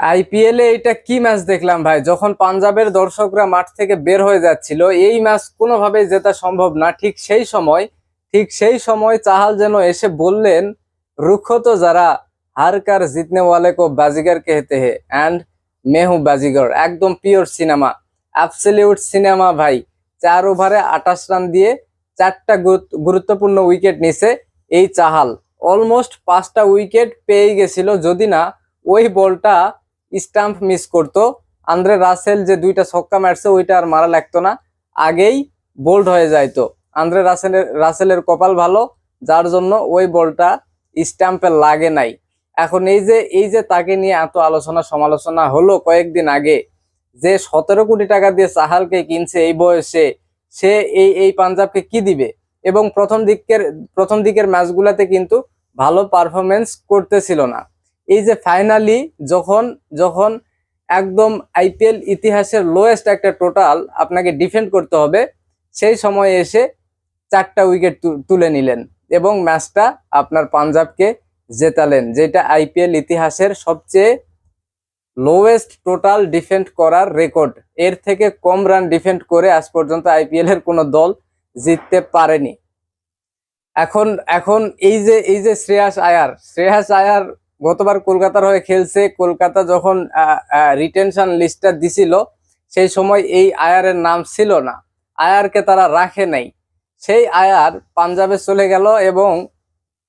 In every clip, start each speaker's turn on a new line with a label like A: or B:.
A: IPL এ এটা কি match দেখলাম ভাই? যখন পাঞ্জাবের দর্শকরা মাঠ থেকে বের হয়ে যাচ্ছিল, এই ম্যাচ কোনোভাবেই জেতা সম্ভব না। ঠিক সেই সময়, ঠিক সেই সময় চাহাল যেন এসে বললেন রুখ তো যারা হার কার জিতনে ওয়ালে কো বাজিগর কেহতে হে অ্যান্ড মেহু বাজিগর। একদম পিওর সিনেমা অ্যাবসলিউট সিনেমা ভাই। চার ওভারে আঠাশ রান দিয়ে চারটা গুরুত্বপূর্ণ উইকেট নিছে এই চাহাল। অলমোস্ট পাঁচটা উইকেট পেয়ে গেছিল, যদি না, ওই বলটা স্টাম্প মিস করতো। আন্দ্রে রাসেল যে দুইটা ছক্কা মারছে, ওইটা আর মারা লাগতো না। আগেই বোল্ড হয়ে যাইতো। আন্দ্রে রাসেলের রাসেলের কপাল ভালো, যার জন্য ওই বলটা স্টাম্পে লাগে নাই। এখন এই যে এই যে তাকে নিয়ে এত আলোচনা সমালোচনা হলো কয়েকদিন আগে, যে সতেরো কোটি টাকা দিয়ে চাহালকে কিনছে এই বয়সে, সে এই এই পাঞ্জাবকে কি দিবে? এবং প্রথম দিকের প্রথম দিকের ম্যাচগুলোতে কিন্তু ভালো পারফরমেন্স করতেছিল না। এই যে ফাইনালি যখন যখন একদম আইপিএল ইতিহাসের লোয়েস্ট একটা টোটাল আপনাকে ডিফেন্ড করতে হবে, সেই সময় এসে চারটা উইকেট তুলে নিলেন এবং ম্যাচটা আপনার পাঞ্জাবকে জেতালেন, যেটা আইপিএল ইতিহাসের সবচেয়ে লোয়েস্ট টোটাল ডিফেন্ড করার রেকর্ড এর থেকে কম রান ডিফেন্ড করে আজ পর্যন্ত আইপিএল এর কোনো দল জিততে পারেনি। এখন এখন এই যে এই যে শ্রেয়াস আয়ার শ্রেয়াস আয়ার গতবার কলকাতার হয়ে খেলছে, কলকাতা যখন রিটেনশন লিস্টটা দিছিল, সেই সময় এই আয়ারের নাম ছিল না। আয়ারকে তারা রাখে নাই। সেই আয়ার পাঞ্জাবে চলে গেল এবং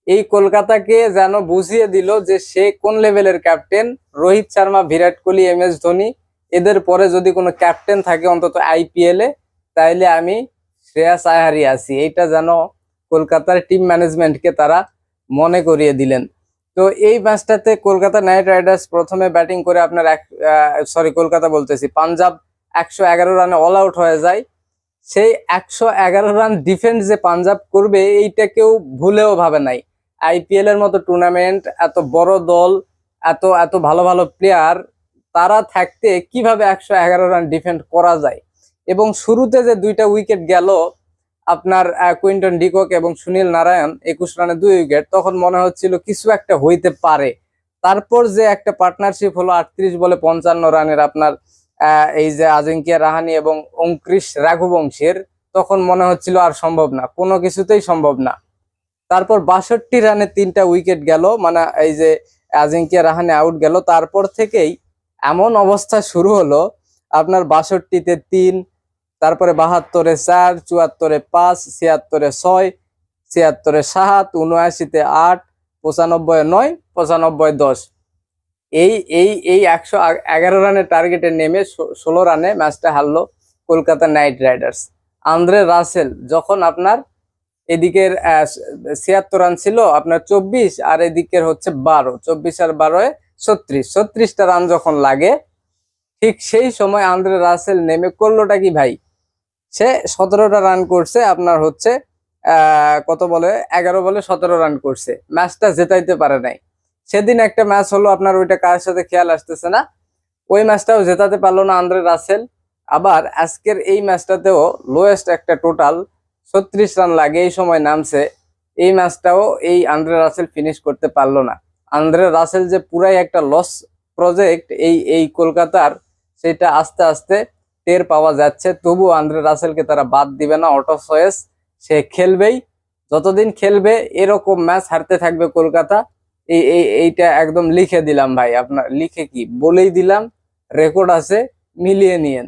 A: এই কলকাতাকে যেন বুঝিয়ে দিল যে সে কোন লেভেলের captain Rohit Sharma, Virat Kohli, M S Dhoni, এদের পরে যদি কোনো ক্যাপ্টেন থাকে অন্তত আইপিএল তাইলে আমি শ্রেয়াস আয়ারই আছি। এইটা যেন কলকাতার টিম ম্যানেজমেন্টকে তারা মনে করিয়ে দিলেন। তো এই ম্যাচটাতে কলকাতা নাইট রাইডার্স প্রথমে ব্যাটিং করে আপনার এক সরি কলকাতা বলতেছি। পাঞ্জাব একশো এগারো রানে অল আউট হয়ে যায়। সেই একশো এগারো রান ডিফেন্স যে পাঞ্জাব করবে এইটা কেউ ভুলেও ভাবে নাই। আইপিএল এর মতো টুর্নামেন্ট এত বড় দল, এত এত ভালো ভালো প্লেয়ার তারা থাকতে কীভাবে একশো এগারো রান ডিফেন্ড করা যায়? এবং শুরুতে যে দুইটা উইকেট গেল আপনার কুইন্টন ডিকক এবং সুনীল নারায়ণ একুশ রানে দুই উইকেট। তখন মনে হচ্ছিল কিছু একটা হইতে পারে। তারপর যে একটা পার্টনারশিপ হলো আটত্রিশ বলে পঞ্চান্ন রানের আপনার এই যে আজিঙ্কিয়া রাহানি এবং অঙ্কৃশ রাঘুবংশের, তখন মনে হচ্ছিল আর সম্ভব না, কোনো কিছুতেই সম্ভব না। তারপর বাষট্টি রানে তিনটা উইকেট গেল মানে এই যে আজিঙ্কিয়া রাহানে আউট গেল। তারপর থেকেই এমন অবস্থা শুরু হলো, আপনার বাষট্টিতে তিন তারপরে বাহাত্তরে চার, চুয়াত্তরে পাঁচ, ছিয়াত্তরে ছয়, ছিয়াত্তরে সাত, উনআশিতে আট পঁচানব্বই নয় পঁচানব্বই দশ। এই এই এই একশো এগারো রানের টার্গেটে নেমে ষোলো রানে ম্যাচটা হারলো Kolkata Knight Riders. Andre Russell যখন আপনার এদিকের ছিয়াত্তর রান ছিল, আপনার চব্বিশ, আর এদিকের হচ্ছে বারো, চব্বিশ আর বারোয় ছত্রিশ। ছত্রিশটা রান যখন লাগে, ঠিক সেই সময় আন্দ্রে রাসেল নেমে করলোটা কি ভাই? সে সতেরোটা রান করছে, আপনার হচ্ছে কত বলে? এগারো বলে সতেরো রান করছে। ম্যাচটা জেতাইতে পারে নাই। সেদিন একটা ম্যাচ হলো, আপনার ওইটা কার সাথে খেয়াল আসতেছে না? ওই ম্যাচটাও জেতাতে পারল না আন্দ্রে রাসেল। আবার আজকের এই ম্যাচটাতেও লোয়েস্ট একটা টোটাল ছত্রিশ রান লাগে, এই সময় নামছে। এই ম্যাচটাও এই আন্দ্রে রাসেল ফিনিশ করতে পারল না। আন্দ্রে রাসেল যে পুরাই একটা লস প্রজেক্ট এই এই কলকাতার, সেটা আস্তে আস্তে টের পাওয়া যাচ্ছে। তবু আন্দ্রে রাসেলকে তারা বাদ দিবে না, অটো সয়েস সে খেলবেই। যতদিন খেলবে, এরকম ম্যাচ হারতে থাকবে কলকাতা। এই এই, এইটা একদম লিখে দিলাম ভাই। আপনার, লিখে কি? বলেই দিলাম, রেকর্ড আছে, মিলিয়ে নিয়েন।